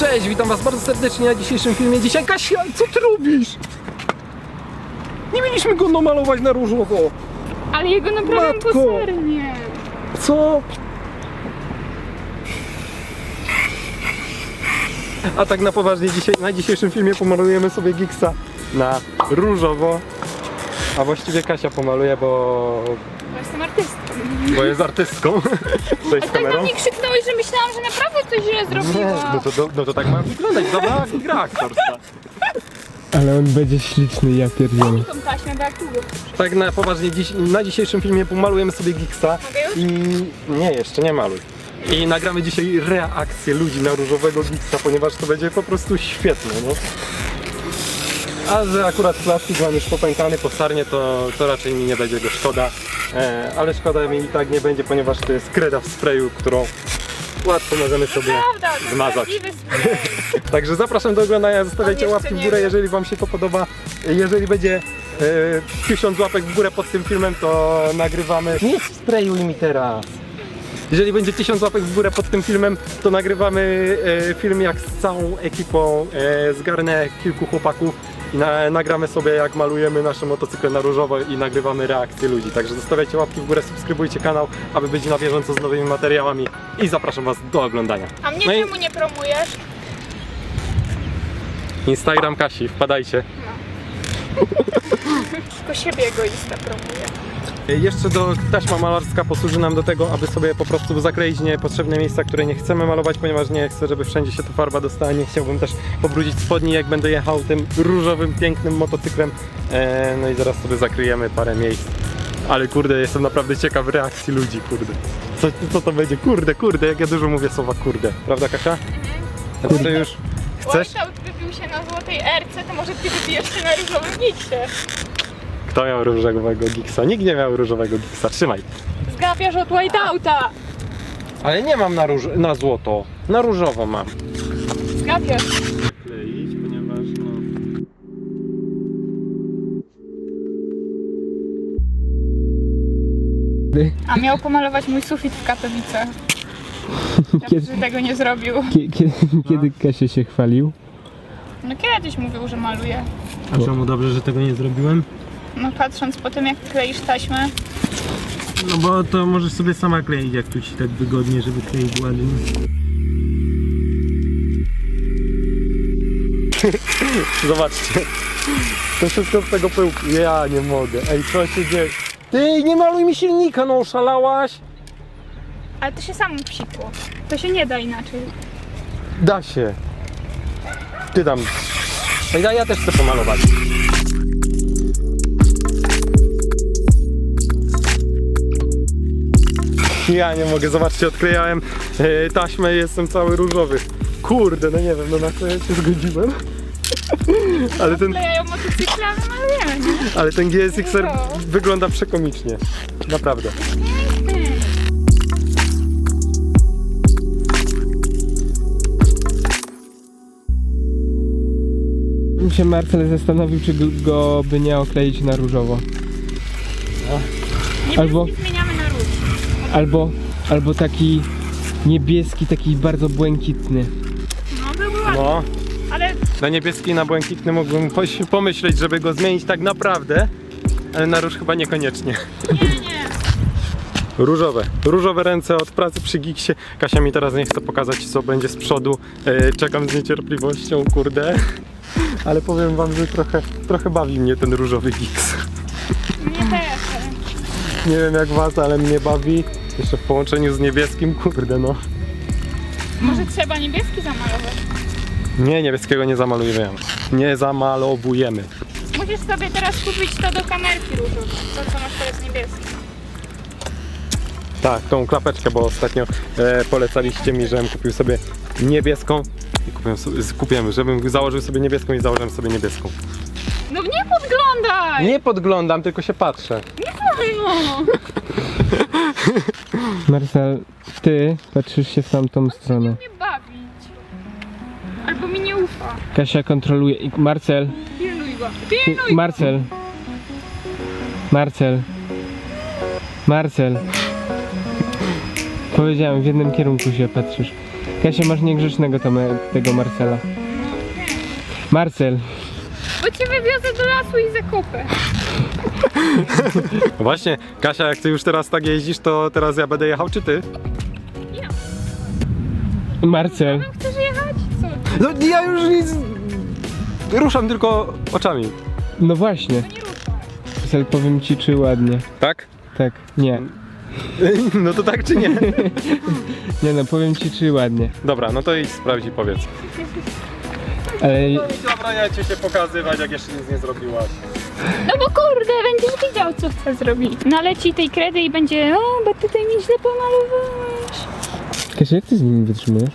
Cześć, witam was bardzo serdecznie na dzisiejszym filmie. Dzisiaj Kasia, co ty robisz? Nie mieliśmy go namalować na różowo. Ale jego naprawdę Matko! Co? A tak na poważnie, dzisiaj, na dzisiejszym filmie pomalujemy sobie Giggsa na różowo. A właściwie Kasia pomaluje, bo, Bo jestem artystą. bo jest artystką. Ale z tak kamerą. mnie krzyknąłeś, że myślałam, że naprawdę coś źle Nie, zrobiła. no to, to, no to tak ma wyglądać, dobra gra aktorska. Ale on będzie śliczny, ja pierdzielę. Tą taśmę, bo jak długo Tak na poważnie, dziś, na dzisiejszym filmie pomalujemy sobie już? i... Nie, jeszcze nie maluj. I nagramy dzisiaj reakcję ludzi na różowego Giggsa, ponieważ to będzie po prostu świetne, no. A że akurat plastik mam już popękany po sarnie, to, to raczej mi nie będzie go szkoda. E, ale szkoda mi i tak nie będzie, ponieważ to jest kreda w sprayu, którą łatwo możemy sobie Prawda, to zmazać. prawdziwy spray. Także zapraszam do oglądania, zostawiajcie On jeszcze łapki w nie górę, wie. jeżeli wam się to podoba. Jeżeli będzie e, tysiąc łapek w górę pod tym filmem, to nagrywamy... Nie sprayuj mi teraz! Jeżeli będzie tysiąc łapek w górę pod tym filmem, to nagrywamy e, film jak z całą ekipą e, zgarnę kilku chłopaków na, nagramy sobie jak malujemy nasze motocykle na różowo i nagrywamy reakcje ludzi. Także zostawiajcie łapki w górę, subskrybujcie kanał, aby być na bieżąco z nowymi materiałami i zapraszam was do oglądania. A mnie No i- czemu nie promujesz? Instagram Kasi, wpadajcie. Tylko siebie egoista promuje. Jeszcze do taśma malarska posłuży nam do tego, aby sobie po prostu zakleić niepotrzebne miejsca, które nie chcemy malować, ponieważ nie chcę, żeby wszędzie się ta farba dostała. Nie chciałbym też pobrudzić spodni, jak będę jechał tym różowym, pięknym motocyklem. E, no i zaraz sobie zakryjemy parę miejsc. Ale kurde, jestem naprawdę ciekaw reakcji ludzi, kurde. Co, co to będzie? Kurde, kurde, jak ja dużo mówię słowa kurde. Prawda Kasia? A ty to już chcesz? Whiteout wybił się na złotej erce, to może ty wybijesz się na różowym niksie. Kto miał różowego giksa? Nikt nie miał różowego giksa. Trzymaj. Zgapiasz od whiteouta. Ale nie mam na, róż na złoto. Na różowo mam. Zgapiasz. kleić, ponieważ no... A miał pomalować mój sufit w Katowicach. Kiedy, Że tego nie zrobił. kiedy, kiedy Kasia się chwalił? No kiedyś mówił, że maluje. A czemu dobrze, że tego nie zrobiłem? No patrząc po tym, jak kleisz taśmę, No bo to możesz sobie sama kleić, jak tu ci tak wygodnie, żeby kleić ładnie. Zobaczcie. To wszystko z tego pyłku. Ja nie mogę. Ej, co się dzieje? Ty, nie maluj mi silnika, no oszalałaś? ale to się samo psikło. To się nie da inaczej. Da się. Ty tam. Ej, ja też chcę pomalować. Ja nie mogę, zobaczcie, odklejałem e, taśmę i jestem cały różowy. Kurde, no nie wiem, no na co ja się zgodziłem. Ale ten, Klejają malujemy, nie? ale ten GSX-er wygląda przekomicznie. Naprawdę. się Marcel zastanowił, czy go- by nie okleić na różowo. Albo-. Albo, albo taki niebieski, taki bardzo błękitny. No byłby ładny, No, ale na niebieski i na błękitny mógłbym poś- pomyśleć, żeby go zmienić tak naprawdę, ale na róż chyba niekoniecznie. nie, nie. Różowe. Różowe ręce od pracy przy Giksie. Kasia mi teraz nie chce pokazać, co będzie z przodu. E, czekam z niecierpliwością, kurde. Ale powiem wam, że trochę, trochę bawi mnie ten różowy Giks. Mnie też. ale- Nie wiem jak was, ale mnie bawi. Jeszcze w połączeniu z niebieskim, kurde no. Może trzeba niebieski zamalować. Nie, niebieskiego nie zamalujemy. Nie zamalowujemy. Musisz sobie teraz kupić to do kamerki różowej. To co masz teraz niebieskie. Tak, tą klapeczkę, bo ostatnio e, polecaliście mi, żebym kupił sobie niebieską. I kupiłem, sobie, kupiłem, żebym założył sobie niebieską i założyłem sobie niebieską. No nie podglądaj! Nie podglądam, tylko się patrzę. No. Marcel, ty patrzysz się w tamtą stronę. mnie bawić. Albo mi nie ufa. Kasia kontroluje. i- Marcel, Pilnuj go. ty, Pilnuj go. Marcel. Marcel. Marcel. Powiedziałem, w jednym kierunku się patrzysz. Kasia, masz niegrzecznego tome, tego Marcela. Marcel, Bo cię wywiozę do lasu i zakupę. No Właśnie, Kasia, jak ty już teraz tak jeździsz, to teraz ja będę jechał, czy ty? Marcel. Chcesz jechać? Co? No ja już nic... Ruszam tylko oczami. No właśnie. Nie ruszaj. Marcel, powiem ci, czy ładnie. Tak? Tak, nie. No to tak czy nie? Nie no, powiem ci, czy ładnie. Dobra, no to idź sprawdź i powiedz. Ale Nie zabraniajcie się pokazywać, jak jeszcze nic nie zrobiłaś. No bo kurde, będziesz widział, co chcę zrobić. Naleci tej kredy i będzie, o, bo tutaj mi źle pomalowałeś. Kasia, jak ty z nimi wytrzymujesz?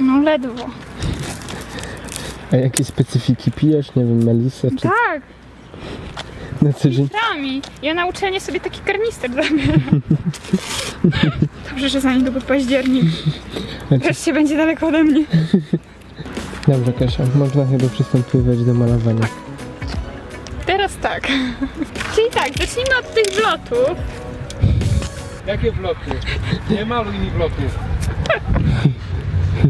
No ledwo. A jakie specyfiki pijesz? Nie wiem, melisę czy Tak, na co dzień? Ja na uczelnię sobie taki karnister zabieram. Dobrze, że za niedługo październik. Wreszcie będzie daleko ode mnie. Dobrze, Kasia, można chyba przystępować do malowania. Tak. Czyli tak, zacznijmy od tych wlotów. Jakie bloki? Nie maluj mi bloków.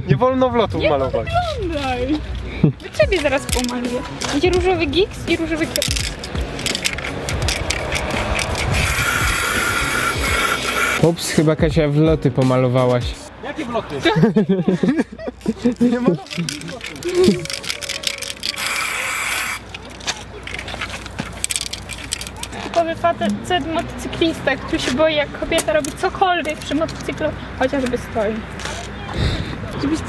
Nie wolno wlotów Nie malować. Daj. Ciebie zaraz pomaluję. Będzie różowy gigs i różowy kwiat. Ups, chyba Kasia wloty pomalowałaś. Jakie wloty? Typowy facet motocyklista, który się boi, jak kobieta robi cokolwiek przy motocyklu, chociażby stoi.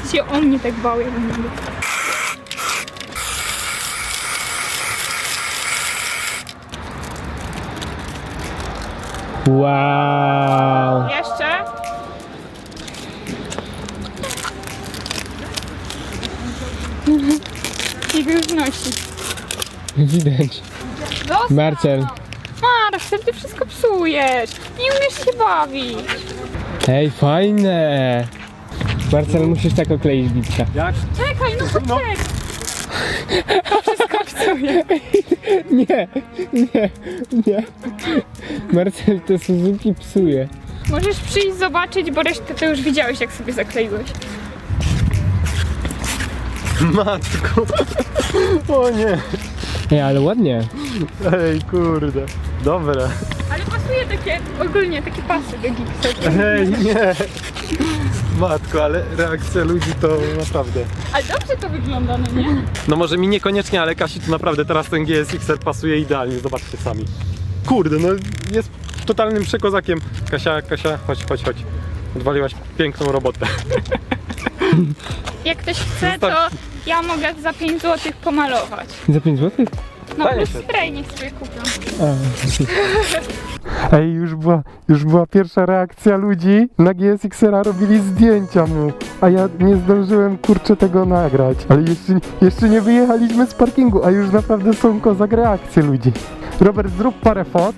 Ty się o mnie tak bał, jak mnie. Wow! Jeszcze? I go już nosi. Widać. Zostaw! Marcel. Marcel, ty wszystko psujesz. Nie umiesz się bawić. Ej, fajne! Marcel, musisz tak okleić bicia. Jak? Czekaj, no poczekaj. To wszystko psuje. Nie, nie, nie. Marcel, to Suzuki psuje. Możesz przyjść zobaczyć, bo resztę to już widziałeś, jak sobie zakleiłeś. Matko. O nie. Ej, ale ładnie. Ej, kurde. Dobre. Ale pasuje takie, ogólnie takie pasy do gipsa. Ej, nie. Matko, ale reakcja ludzi to naprawdę. Ale dobrze to wygląda, no nie? No może mi niekoniecznie, ale Kasi to naprawdę teraz ten GSX-R pasuje idealnie, zobaczcie sami. Kurde, no jest totalnym przekozakiem. Kasia, Kasia, chodź, chodź, chodź. Odwaliłaś piękną robotę. Jak ktoś chce, to ja mogę za 5 zł pomalować. Za 5 zł? No Fajnie plus się. spray niech sobie kupią. Ej, już była, już była pierwsza reakcja ludzi. Na GSX-era robili zdjęcia mu, a ja nie zdążyłem kurczę tego nagrać. Ale jeszcze, jeszcze nie wyjechaliśmy z parkingu, a już naprawdę są kozak reakcje ludzi. Robert, zrób parę fot.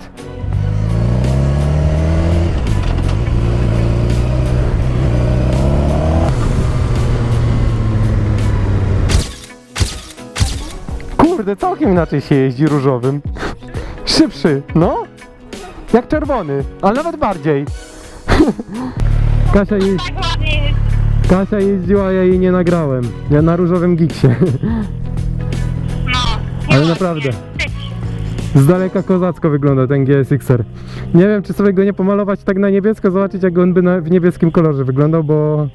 Kurde, całkiem inaczej się jeździ różowym. Szybszy, no? Jak czerwony, ale nawet bardziej. Kasia, je... Kasia jeździła, ja jej nie nagrałem. Ja na różowym giksie. Ale naprawdę. Z daleka kozacko wygląda ten GSX-er. Nie wiem, czy sobie go nie pomalować tak na niebiesko, zobaczyć jak on by na, w niebieskim kolorze wyglądał, bo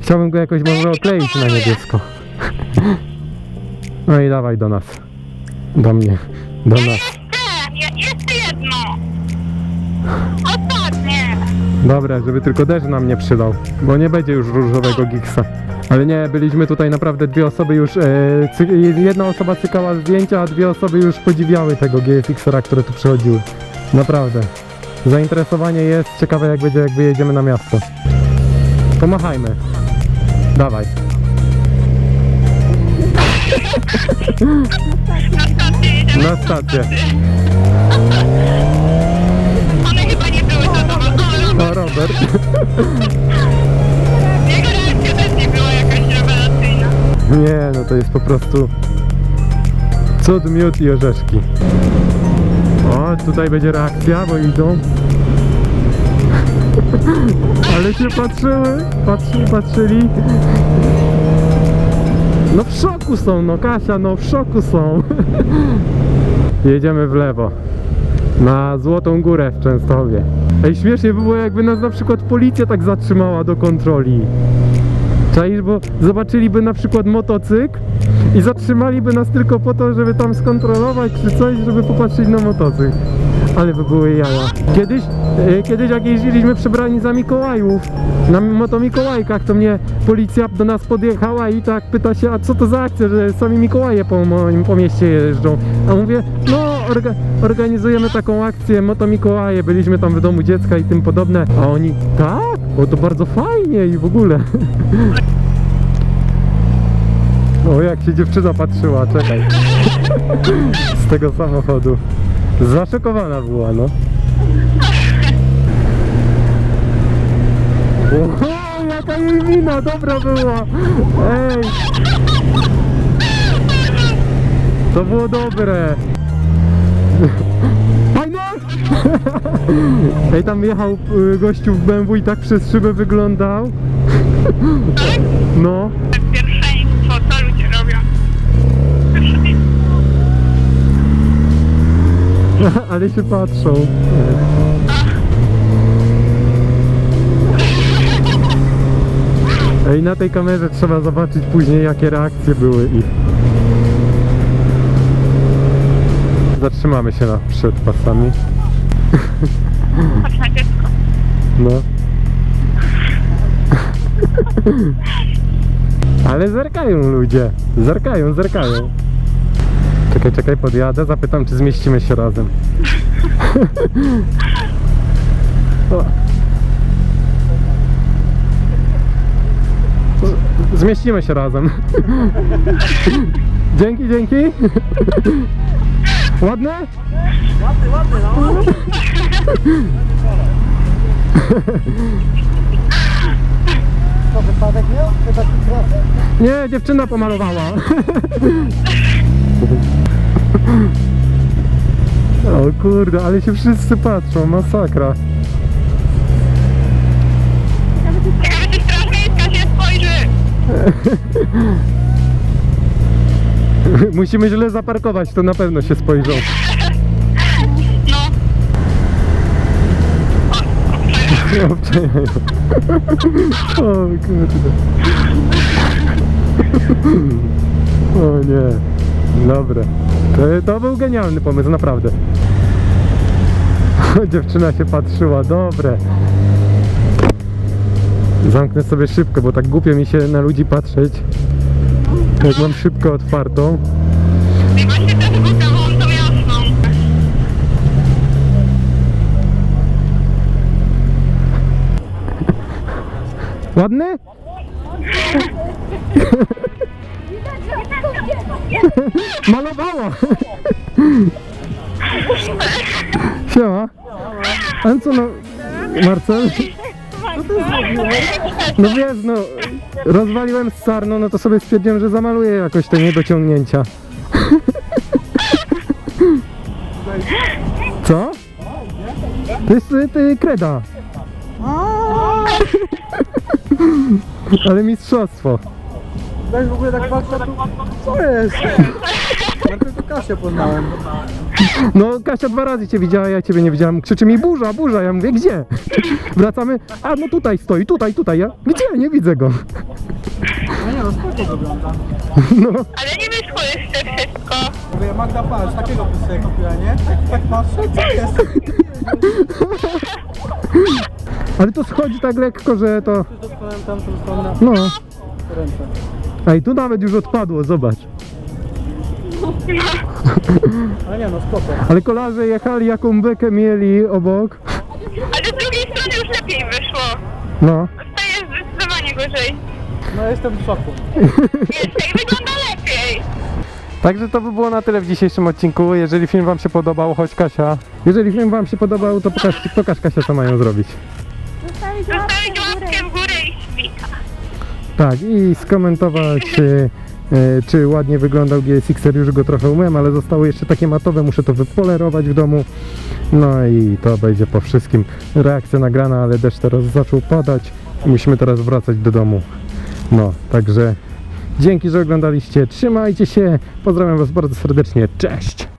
chciałbym go jakoś może okleić na niebiesko. No i dawaj do nas. Do mnie. Do nas. Nie, jeszcze jedno. Ostatnie. Dobra, żeby tylko deszcz nam nie przydał, bo nie będzie już różowego giksa. Ale nie, byliśmy tutaj naprawdę dwie osoby już, e, cy, jedna osoba cykała zdjęcia, a dwie osoby już podziwiały tego GSX-era, które tu przychodziły. Naprawdę. Zainteresowanie jest, ciekawe jak będzie, jak wyjedziemy na miasto. Pomachajmy. Dawaj. Na stację. One chyba nie były zadowolone. O, Robert. Jego reakcja też nie była jakaś rewelacyjna. Nie, no to jest po prostu cud, miód i orzeszki. O, tutaj będzie reakcja, bo idą. Ale się patrzyły, patrzy, patrzyli. No w szoku są, no Kasia, no w szoku są. Jedziemy w lewo. Na Złotą Górę w Częstochowie. Ej, śmiesznie by było jakby nas na przykład policja tak zatrzymała do kontroli. Czaisz, bo zobaczyliby na przykład motocykl i zatrzymaliby nas tylko po to, żeby tam skontrolować czy coś, żeby popatrzeć na motocykl. Ale by były jaja. Kiedyś, e, kiedyś jak jeździliśmy przebrani za Mikołajów, na moto Mikołajkach, to mnie policja do nas podjechała i tak pyta się, a co to za akcja, że sami Mikołaje po, po mieście jeżdżą. A mówię, no orga, organizujemy taką akcję, moto Mikołaje, byliśmy tam w domu dziecka i tym podobne. A oni, tak? O, to bardzo fajnie i w ogóle. O, jak się dziewczyna patrzyła, czekaj. Z tego samochodu. Zaszokowana była, no. O, jaka jej wina, dobra była. Ej. To było dobre. Fajne? Ej, tam jechał y, gościu w BMW i tak przez szybę wyglądał. No. Pierwszeństwo, co ludzie robią? Pierwszeństwo. Ale się patrzą. Ej, na tej kamerze trzeba zobaczyć później jakie reakcje były ich. Zatrzymamy się na przed pasami. Patrz na dziecko. No. Ale zerkają ludzie. Zerkają, zerkają. Czekaj, czekaj, podjadę, zapytam, czy zmieścimy się razem. O. Z- Zmieścimy się razem. Dzięki, dzięki. Ładne? Nie, dziewczyna pomalowała. O kurde, ale się wszyscy patrzą, masakra. Ciekawe, czy straż miejska się spojrzy. Musimy źle zaparkować, to na pewno się spojrzą. No. Obczajają. O kurde. O nie. Dobre. To, to był genialny pomysł, naprawdę. Dziewczyna się patrzyła, dobre. Zamknę sobie szybko, bo tak głupio mi się na ludzi patrzeć. Jak mam szybko otwartą. Ładny? Malowała! Siema. A co no... Marcel? No wiesz, no... Rozwaliłem z sarną, no to sobie stwierdziłem, że zamaluję jakoś te niedociągnięcia. Co? To jest y, ty, kreda. Ale mistrzostwo. Tak w ogóle tak patrzę, tu co jest? Ja tylko Kasię poznałem. No Kasia dwa razy cię widziała, ja ciebie nie widziałem. Krzyczy mi burza, burza, ja mówię gdzie? Wracamy, a no tutaj stoi, tutaj, tutaj, ja gdzie? Nie widzę go. No nie no, spoko wygląda. No, Ale nie wyszło jeszcze wszystko. Mówię, Magda, patrz, takiego sobie kupiła, nie? Tak, tak patrzę, co jest? ale to schodzi tak lekko, że to, tam, dostałem na no. ręce. Ej, tu nawet już odpadło, zobacz. Ale nie no, spoko. Ale kolarze jechali, jaką bekę mieli obok. Ale z drugiej strony już lepiej wyszło. No. To jest zdecydowanie gorzej. No jestem w szoku. Jeszcze i wygląda lepiej. Także to by było na tyle w dzisiejszym odcinku. Jeżeli film wam się podobał, chodź Kasia. Jeżeli film wam się podobał, to pokaż, pokaż Kasia, co mają zrobić. Zostawić Zostawić łapkę Tak, i skomentować y, czy ładnie wyglądał GSX-er, już go trochę umyłem, ale zostały jeszcze takie matowe, muszę to wypolerować w domu. No i to będzie po wszystkim. Reakcja nagrana, ale deszcz teraz zaczął padać musimy teraz wracać do domu. No, także dzięki, że oglądaliście. Trzymajcie się. Pozdrawiam Was bardzo serdecznie. Cześć!